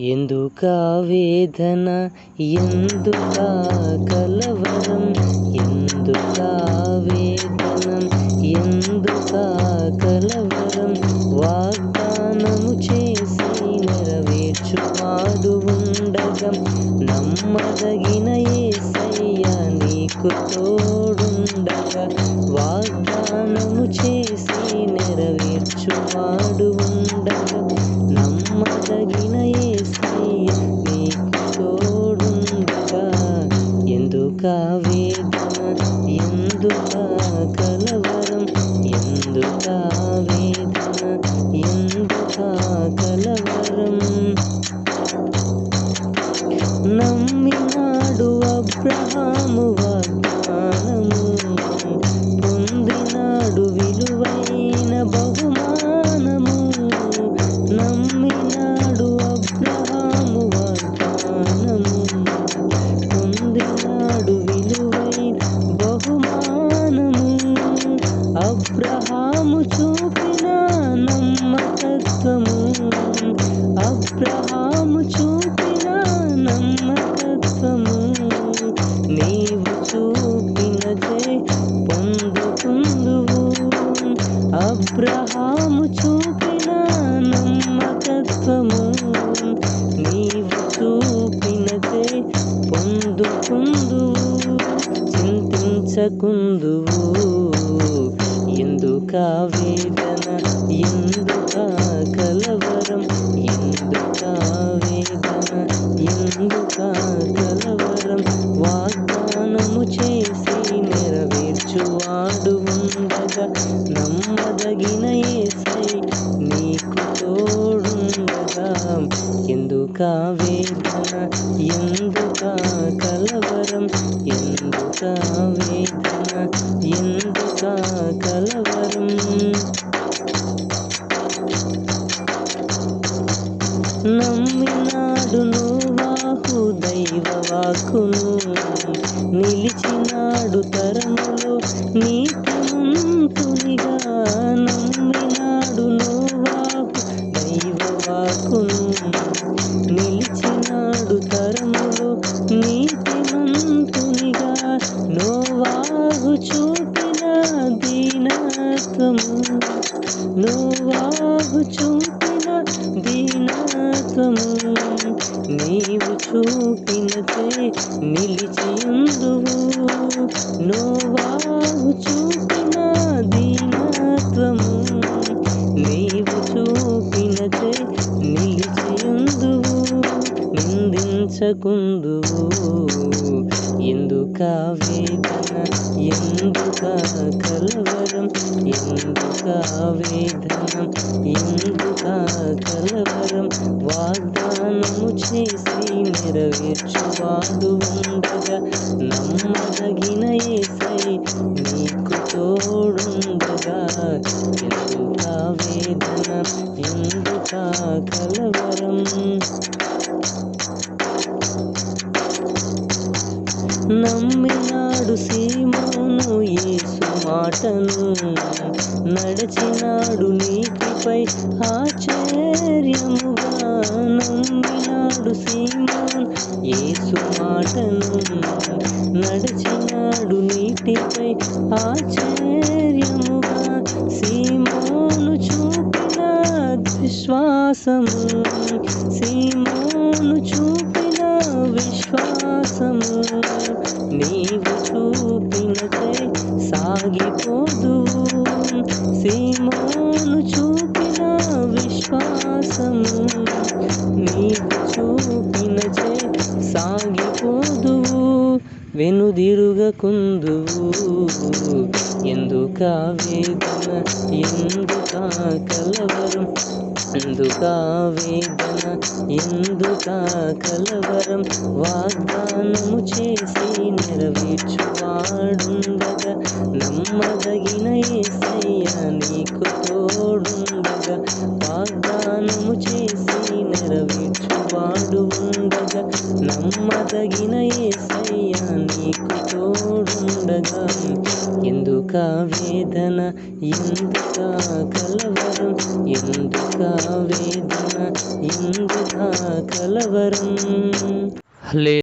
ఎందుకా వేదన? ఎందుకా కలవరం? ఎందుకా వేదనం? ఎందుకా కలవరం? వాగ్దానము చేసి నెరవేర్చువాడు ఉండగం. నమ్మదగిన ఏసయ్య నీకు తోడుండగా. వాగ్దానము చేసి నెరవేర్చువాడు ఉండగా. నమ్మదగిన ఏ కలవరం ఎందుకా వేదన ఎందుకా కలవరం నమ్మినాడు అబ్రహాము వాగ్దానము పొందినాడు విలువైన బహుమానము అబ్రహాము చూపిన నమ్మకత్వము. అబ్రహాము చూపిన నమ్మకత్వము. నీవు చూపినదే పొందుకుందువు. అబ్రహాము చూపిన నమ్మకత్వము. నీవు చూపినదే పొందుకుందువు. చింతించకుందువు. ఎందుకా వేదన ఎందుకా కలవరం ఎందుకా వేదన ఎందుకా కలవరం వాగ్దానము చేసి నెరవేర్చువాడు ఉండగా నమ్మదగిన ఏసై నీకు తోడుండగా. ఎందుకా వేదన ఎందుకా కలవరం ఎందుకా నమ్మినాడు నోవాహు దైవ వాకును నిలిచినాడు తరములో నీతిమంతునిగా నమ్మినాడు నోవాహు దైవ వాకును నిలిచినాడు తరములో నీతిమంతునిగా నోవాహు చూపిన దీనత్వము నోవాహు చూపిన కోసము నీవు చూపినచే నిలిచియుందువు. నోవావు చూపిన దీనత్వము నీవు చూపినచే నిలిచియుందువు. నిందించకుందువు. ఎందుక వేదన? ఎందుక కలవరం? ఎందుకా వేదన ఎందుకా కలవరం వాగ్దానము చేసి నెరవేర్చువాడు ఉండగా. నమ్మదగిన ఏసై నీకు తోడుండగా. ఎందుకా వేదన ఎందుకా కలవరం. నమ్మినాడు సీమోను యేసు మాటను నడిచినాడు నీతిపై ఆశ్చర్యముగా నమ్మినాడు సీమాన్. ఏసు మాటను నడిచినాడు నీటిపై ఆశ్చర్యముగా సీమోను చూపిన విశ్వాసము. సీమోను చూపిన విశ్వాసము. నీవు సాగిపోదువు సీమోను చూపిన విశ్వాసము నీవు చూపినచే సాగిపోదు వెనుదిరుగకుందు ఎందుక వేదన? ఎందుక కలవరం? ఎందుక వేదన? ఎందుక కలవరం? వాగ్దానము చేసి నెరవేర్చువాడు నీకు ఉండగా నమ్మదగిన ఏసయ్య నీకు తోడుండగా. ఎందుక వేదన ఎందుక కలవరం ఎందుక వేదన ఎందుక కలవరం? హల్లే